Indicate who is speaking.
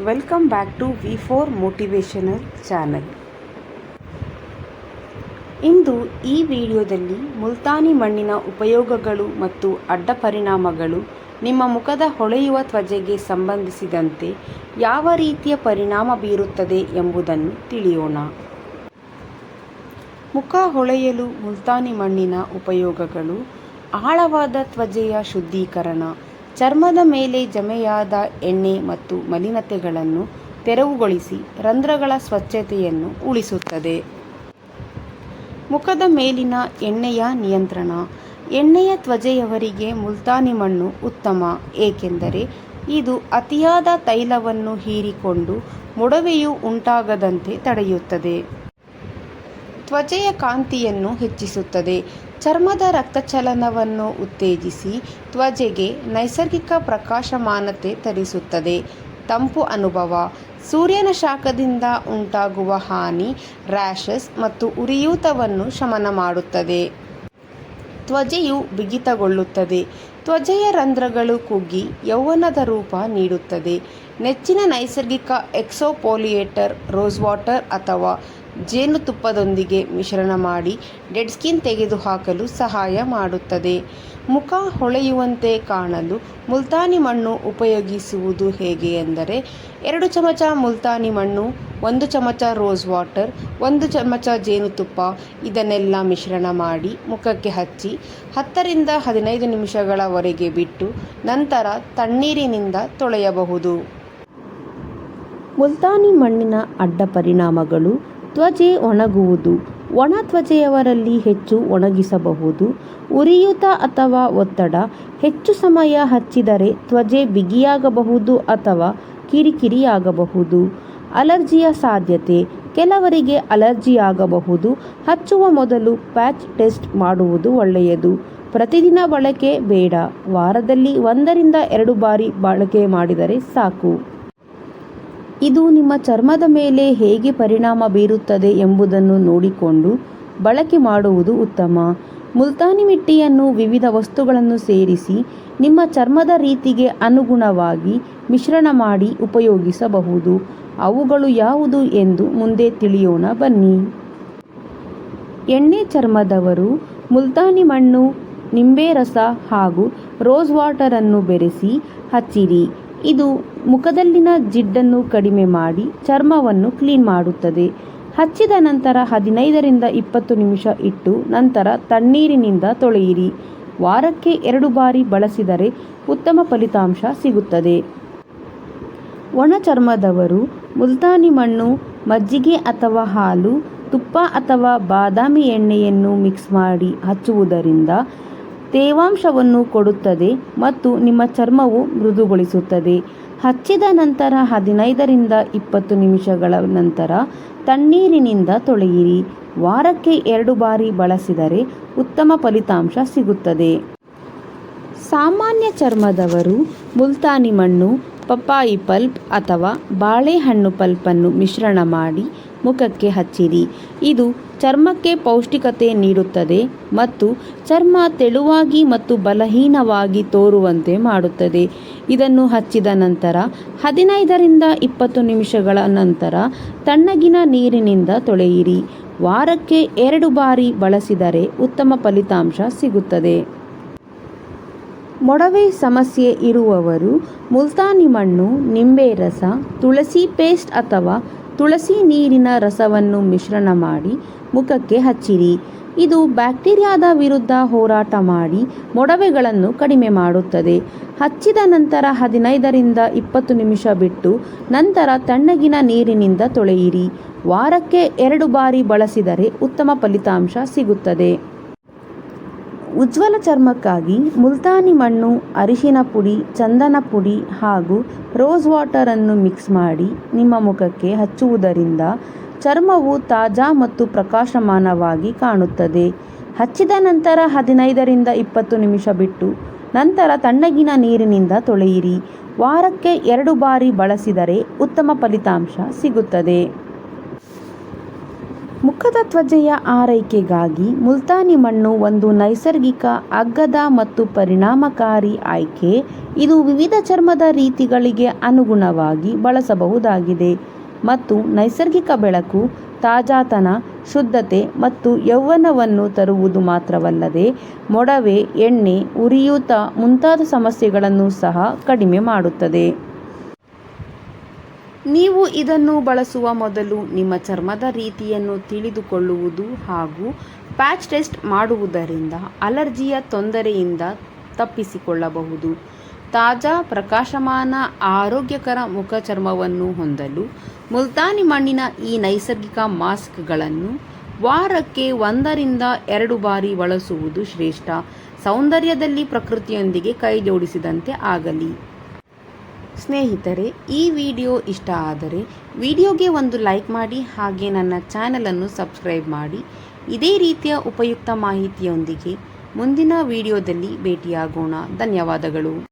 Speaker 1: Welcome back to V four motivational channel ಇಂದು ಈ ವಿಡಿಯೋದಲ್ಲಿ ಮುಲ್ತಾನಿ ಮಣ್ಣಿನ ಉಪಯೋಗಗಳು ಮತ್ತು ಅಡ್ಡ ಪರಿಣಾಮಗಳು ನಿಮ್ಮ ಮುಖದ ಹೊಳೆಯುವ ತ್ವಚೆಗೆ ಸಂಬಂಧಿಸಿದಂತೆ ಯಾವ ರೀತಿಯ ಪರಿಣಾಮ ಬೀರುತ್ತದೆ ಎಂಬುದನ್ನು ತಿಳಿಯೋಣ. ಮುಖ ಹೊಳೆಯಲು ಮುಲ್ತಾನಿ ಮಣ್ಣಿನ ಉಪಯೋಗಗಳು ಆಳವಾದ ತ್ವಜೆಯ ಶುದ್ಧೀಕರಣ ಚರ್ಮದ ಮೇಲೆ ಜಮೆಯಾದ ಎಣ್ಣೆ ಮತ್ತು ಮಲಿನತೆಗಳನ್ನು ತೆರವುಗೊಳಿಸಿ ರಂಧ್ರಗಳ ಸ್ವಚ್ಛತೆಯನ್ನು ಉಳಿಸುತ್ತದೆ. ಮುಖದ ಮೇಲಿನ ಎಣ್ಣೆಯ ನಿಯಂತ್ರಣ. ಎಣ್ಣೆಯ ತ್ವಚೆಯವರಿಗೆ ಮುಲ್ತಾನಿ ಮಣ್ಣು ಉತ್ತಮ, ಏಕೆಂದರೆ ಇದು ಅತಿಯಾದ ತೈಲವನ್ನು ಹೀರಿಕೊಂಡು ಮೊಡವೆಯು ಉಂಟಾಗದಂತೆ ತಡೆಯುತ್ತದೆ. ತ್ವಚೆಯ ಕಾಂತಿಯನ್ನು ಹೆಚ್ಚಿಸುತ್ತದೆ. ಚರ್ಮದ ರಕ್ತಚಲನವನ್ನು ಉತ್ತೇಜಿಸಿ ತ್ವಚೆಗೆ ನೈಸರ್ಗಿಕ ಪ್ರಕಾಶಮಾನತೆ ತರಿಸುತ್ತದೆ. ತಂಪು ಅನುಭವ, ಸೂರ್ಯನ ಶಾಖದಿಂದ ಉಂಟಾಗುವ ಹಾನಿ ರ್ಯಾಷಸ್ ಮತ್ತು ಉರಿಯೂತವನ್ನು ಶಮನ ಮಾಡುತ್ತದೆ. ತ್ವಚೆಯು ಬಿಗಿತಗೊಳ್ಳುತ್ತದೆ. ತ್ವಚೆಯ ರಂಧ್ರಗಳು ಕುಗ್ಗಿ ಯೌವನದ ರೂಪ ನೀಡುತ್ತದೆ. ನೆಚ್ಚಿನ ನೈಸರ್ಗಿಕ ಎಕ್ಸೋಪೋಲಿಯೇಟರ್ ರೋಸ್ ವಾಟರ್ ಅಥವಾ ಜೇನುತುಪ್ಪದೊಂದಿಗೆ ಮಿಶ್ರಣ ಮಾಡಿ ಡೆಡ್ ಸ್ಕಿನ್ ತೆಗೆದುಹಾಕಲು ಸಹಾಯ ಮಾಡುತ್ತದೆ. ಮುಖ ಹೊಳೆಯುವಂತೆ ಕಾಣಲು ಮುಲ್ತಾನಿ ಮಣ್ಣು ಉಪಯೋಗಿಸುವುದು ಹೇಗೆ ಎಂದರೆ ಎರಡು ಚಮಚ ಮುಲ್ತಾನಿ ಮಣ್ಣು ಒಂದು ಚಮಚ ರೋಸ್ ವಾಟರ್, ಒಂದು ಚಮಚ ಜೇನುತುಪ್ಪ ಇದನ್ನೆಲ್ಲ ಮಿಶ್ರಣ ಮಾಡಿ ಮುಖಕ್ಕೆ ಹಚ್ಚಿ ಹತ್ತರಿಂದ ಹದಿನೈದು ನಿಮಿಷಗಳವರೆಗೆ ಬಿಟ್ಟು ನಂತರ ತಣ್ಣೀರಿನಿಂದ ತೊಳೆಯಬಹುದು. ಮುಲ್ತಾನಿ ಮಣ್ಣಿನ ಅಡ್ಡ ಪರಿಣಾಮಗಳು ತ್ವಚೆ ಒಣಗುವುದು, ಒಣ ತ್ವಚೆಯವರಲ್ಲಿ ಹೆಚ್ಚು ಒಣಗಿಸಬಹುದು, ಉರಿಯೂತ ಅಥವಾ ಒತ್ತಡ, ಹೆಚ್ಚು ಸಮಯ ಹಚ್ಚಿದರೆ ತ್ವಚೆ ಬಿಗಿಯಾಗಬಹುದು ಅಥವಾ ಕಿರಿಕಿರಿಯಾಗಬಹುದು. ಅಲರ್ಜಿಯ ಸಾಧ್ಯತೆ. ಕೆಲವರಿಗೆ ಅಲರ್ಜಿಯಾಗಬಹುದು. ಹಚ್ಚುವ ಮೊದಲು ಪ್ಯಾಚ್ ಟೆಸ್ಟ್ ಮಾಡುವುದು ಒಳ್ಳೆಯದು. ಪ್ರತಿದಿನ ಬಳಕೆ ಬೇಡ. ವಾರದಲ್ಲಿ ಒಂದರಿಂದ ಎರಡು ಬಾರಿ ಬಳಕೆ ಮಾಡಿದರೆ ಸಾಕು. ಇದು ನಿಮ್ಮ ಚರ್ಮದ ಮೇಲೆ ಹೇಗೆ ಪರಿಣಾಮ ಬೀರುತ್ತದೆ ಎಂಬುದನ್ನು ನೋಡಿಕೊಂಡು ಬಳಕೆ ಮಾಡುವುದು ಉತ್ತಮ. ಮುಲ್ತಾನಿ ಮಿಟ್ಟಿಯನ್ನು ವಿವಿಧ ವಸ್ತುಗಳನ್ನು ಸೇರಿಸಿ ನಿಮ್ಮ ಚರ್ಮದ ರೀತಿಗೆ ಅನುಗುಣವಾಗಿ ಮಿಶ್ರಣ ಮಾಡಿ ಉಪಯೋಗಿಸಬಹುದು. ಅವುಗಳು ಯಾವುದು ಎಂದು ಮುಂದೆ ತಿಳಿಯೋಣ, ಬನ್ನಿ. ಎಣ್ಣೆ ಚರ್ಮದವರು ಮುಲ್ತಾನಿ ಮಣ್ಣು, ನಿಂಬೆ ರಸ ಹಾಗೂ ರೋಸ್ ವಾಟರನ್ನು ಬೆರೆಸಿ ಹಚ್ಚಿರಿ. ಇದು ಮುಖದಲ್ಲಿನ ಜಿಡ್ಡನ್ನು ಕಡಿಮೆ ಮಾಡಿ ಚರ್ಮವನ್ನು ಕ್ಲೀನ್ ಮಾಡುತ್ತದೆ. ಹಚ್ಚಿದ ನಂತರ ಹದಿನೈದರಿಂದ ಇಪ್ಪತ್ತು ನಿಮಿಷ ಇಟ್ಟು ನಂತರ ತಣ್ಣೀರಿನಿಂದ ತೊಳೆಯಿರಿ. ವಾರಕ್ಕೆ ಎರಡು ಬಾರಿ ಬಳಸಿದರೆ ಉತ್ತಮ ಫಲಿತಾಂಶ ಸಿಗುತ್ತದೆ. ಒಣ ಚರ್ಮದವರು ಮುಲ್ತಾನಿ ಮಣ್ಣು, ಮಜ್ಜಿಗೆ ಅಥವಾ ಹಾಲು, ತುಪ್ಪ ಅಥವಾ ಬಾದಾಮಿ ಎಣ್ಣೆಯನ್ನು ಮಿಕ್ಸ್ ಮಾಡಿ ಹಚ್ಚುವುದರಿಂದ ತೇವಾಂಶವನ್ನು ಕೊಡುತ್ತದೆ ಮತ್ತು ನಿಮ್ಮ ಚರ್ಮವು ಮೃದುಗೊಳಿಸುತ್ತದೆ. ಹಚ್ಚಿದ ನಂತರ ಹದಿನೈದರಿಂದ ಇಪ್ಪತ್ತು ನಿಮಿಷಗಳ ನಂತರ ತಣ್ಣೀರಿನಿಂದ ತೊಳೆಯಿರಿ. ವಾರಕ್ಕೆ ಎರಡು ಬಾರಿ ಬಳಸಿದರೆ ಉತ್ತಮ ಫಲಿತಾಂಶ ಸಿಗುತ್ತದೆ. ಸಾಮಾನ್ಯ ಚರ್ಮದವರು ಮುಲ್ತಾನಿ ಮಣ್ಣು ಪಪ್ಪಾಯಿ ಪಲ್ಪ್ ಅಥವಾ ಬಾಳೆಹಣ್ಣು ಪಲ್ಪನ್ನು ಮಿಶ್ರಣ ಮಾಡಿ ಮುಖಕ್ಕೆ ಹಚ್ಚಿರಿ. ಇದು ಚರ್ಮಕ್ಕೆ ಪೌಷ್ಟಿಕತೆ ನೀಡುತ್ತದೆ ಮತ್ತು ಚರ್ಮ ತೆಳುವಾಗಿ ಮತ್ತು ಬಲಹೀನವಾಗಿ ತೋರುವಂತೆ ಮಾಡುತ್ತದೆ. ಇದನ್ನು ಹಚ್ಚಿದ ನಂತರ ಹದಿನೈದರಿಂದ ಇಪ್ಪತ್ತು ನಿಮಿಷಗಳ ನಂತರ ತಣ್ಣಗಿನ ನೀರಿನಿಂದ ತೊಳೆಯಿರಿ. ವಾರಕ್ಕೆ ಎರಡು ಬಾರಿ ಬಳಸಿದರೆ ಉತ್ತಮ ಫಲಿತಾಂಶ ಸಿಗುತ್ತದೆ. ಮೊಡವೆ ಸಮಸ್ಯೆ ಇರುವವರು ಮುಲ್ತಾನಿ ಮಣ್ಣು, ನಿಂಬೆ ರಸ, ತುಳಸಿ ಪೇಸ್ಟ್ ಅಥವಾ ತುಳಸಿ ನೀರಿನ ರಸವನ್ನು ಮಿಶ್ರಣ ಮಾಡಿ ಮುಖಕ್ಕೆ ಹಚ್ಚಿರಿ. ಇದು ಬ್ಯಾಕ್ಟೀರಿಯಾದ ವಿರುದ್ಧ ಹೋರಾಟ ಮಾಡಿ ಮೊಡವೆಗಳನ್ನು ಕಡಿಮೆ ಮಾಡುತ್ತದೆ. ಹಚ್ಚಿದ ನಂತರ ಹದಿನೈದರಿಂದ ಇಪ್ಪತ್ತು ನಿಮಿಷ ಬಿಟ್ಟು ನಂತರ ತಣ್ಣಗಿನ ನೀರಿನಿಂದ ತೊಳೆಯಿರಿ. ವಾರಕ್ಕೆ ಎರಡು ಬಾರಿ ಬಳಸಿದರೆ ಉತ್ತಮ ಫಲಿತಾಂಶ ಸಿಗುತ್ತದೆ. ಉಜ್ವಲ ಚರ್ಮಕ್ಕಾಗಿ ಮುಲ್ತಾನಿ ಮಣ್ಣು, ಅರಿಶಿನ ಪುಡಿ, ಚಂದನ ಪುಡಿ ಹಾಗೂ ರೋಸ್ ವಾಟರನ್ನು ಮಿಕ್ಸ್ ಮಾಡಿ ನಿಮ್ಮ ಮುಖಕ್ಕೆ ಹಚ್ಚುವುದರಿಂದ ಚರ್ಮವು ತಾಜಾ ಮತ್ತು ಪ್ರಕಾಶಮಾನವಾಗಿ ಕಾಣುತ್ತದೆ. ಹಚ್ಚಿದ ನಂತರ ಹದಿನೈದರಿಂದ ಇಪ್ಪತ್ತು ನಿಮಿಷ ಬಿಟ್ಟು ನಂತರ ತಣ್ಣಗಿನ ನೀರಿನಿಂದ ತೊಳೆಯಿರಿ. ವಾರಕ್ಕೆ ಎರಡು ಬಾರಿ ಬಳಸಿದರೆ ಉತ್ತಮ ಫಲಿತಾಂಶ ಸಿಗುತ್ತದೆ. ಮುಖದ ತ್ವಚೆಯ ಆರೈಕೆಗಾಗಿ ಮುಲ್ತಾನಿ ಮಣ್ಣು ಒಂದು ನೈಸರ್ಗಿಕ, ಅಗ್ಗದ ಮತ್ತು ಪರಿಣಾಮಕಾರಿ ಆಯ್ಕೆ. ಇದು ವಿವಿಧ ಚರ್ಮದ ರೀತಿಗಳಿಗೆ ಅನುಗುಣವಾಗಿ ಬಳಸಬಹುದಾಗಿದೆ ಮತ್ತು ನೈಸರ್ಗಿಕ ಬೆಳಕು, ತಾಜಾತನ, ಶುದ್ಧತೆ ಮತ್ತು ಯೌವನವನ್ನು ತರುವುದು ಮಾತ್ರವಲ್ಲದೆ ಮೊಡವೆ, ಎಣ್ಣೆ, ಉರಿಯೂತ ಮುಂತಾದ ಸಮಸ್ಯೆಗಳನ್ನು ಸಹ ಕಡಿಮೆ ಮಾಡುತ್ತದೆ. ನೀವು ಇದನ್ನು ಬಳಸುವ ಮೊದಲು ನಿಮ್ಮ ಚರ್ಮದ ರೀತಿಯನ್ನು ತಿಳಿದುಕೊಳ್ಳುವುದು ಹಾಗೂ ಪ್ಯಾಚ್ ಟೆಸ್ಟ್ ಮಾಡುವುದರಿಂದ ಅಲರ್ಜಿಯ ತೊಂದರೆಯಿಂದ ತಪ್ಪಿಸಿಕೊಳ್ಳಬಹುದು. ತಾಜಾ, ಪ್ರಕಾಶಮಾನ, ಆರೋಗ್ಯಕರ ಮುಖ ಚರ್ಮವನ್ನು ಹೊಂದಲು ಮುಲ್ತಾನಿ ಮಣ್ಣಿನ ಈ ನೈಸರ್ಗಿಕ ಮಾಸ್ಕ್ಗಳನ್ನು ವಾರಕ್ಕೆ ಒಂದರಿಂದ ಎರಡು ಬಾರಿ ಬಳಸುವುದು ಶ್ರೇಷ್ಠ. ಸೌಂದರ್ಯದಲ್ಲಿ ಪ್ರಕೃತಿಯೊಂದಿಗೆ ಕೈಜೋಡಿಸಿದಂತೆ ಆಗಲಿ. ಸ್ನೇಹಿತರೆ, ಈ ವಿಡಿಯೋ ಇಷ್ಟ ಆದರೆ ವಿಡಿಯೋಗೆ ಒಂದು ಲೈಕ್ ಮಾಡಿ ಹಾಗೆ ನನ್ನ ಚಾನಲನ್ನು ಸಬ್ಸ್ಕ್ರೈಬ್ ಮಾಡಿ. ಇದೇ ರೀತಿಯ ಉಪಯುಕ್ತ ಮಾಹಿತಿಯೊಂದಿಗೆ ಮುಂದಿನ ವಿಡಿಯೋದಲ್ಲಿ ಭೇಟಿಯಾಗೋಣ. ಧನ್ಯವಾದಗಳು.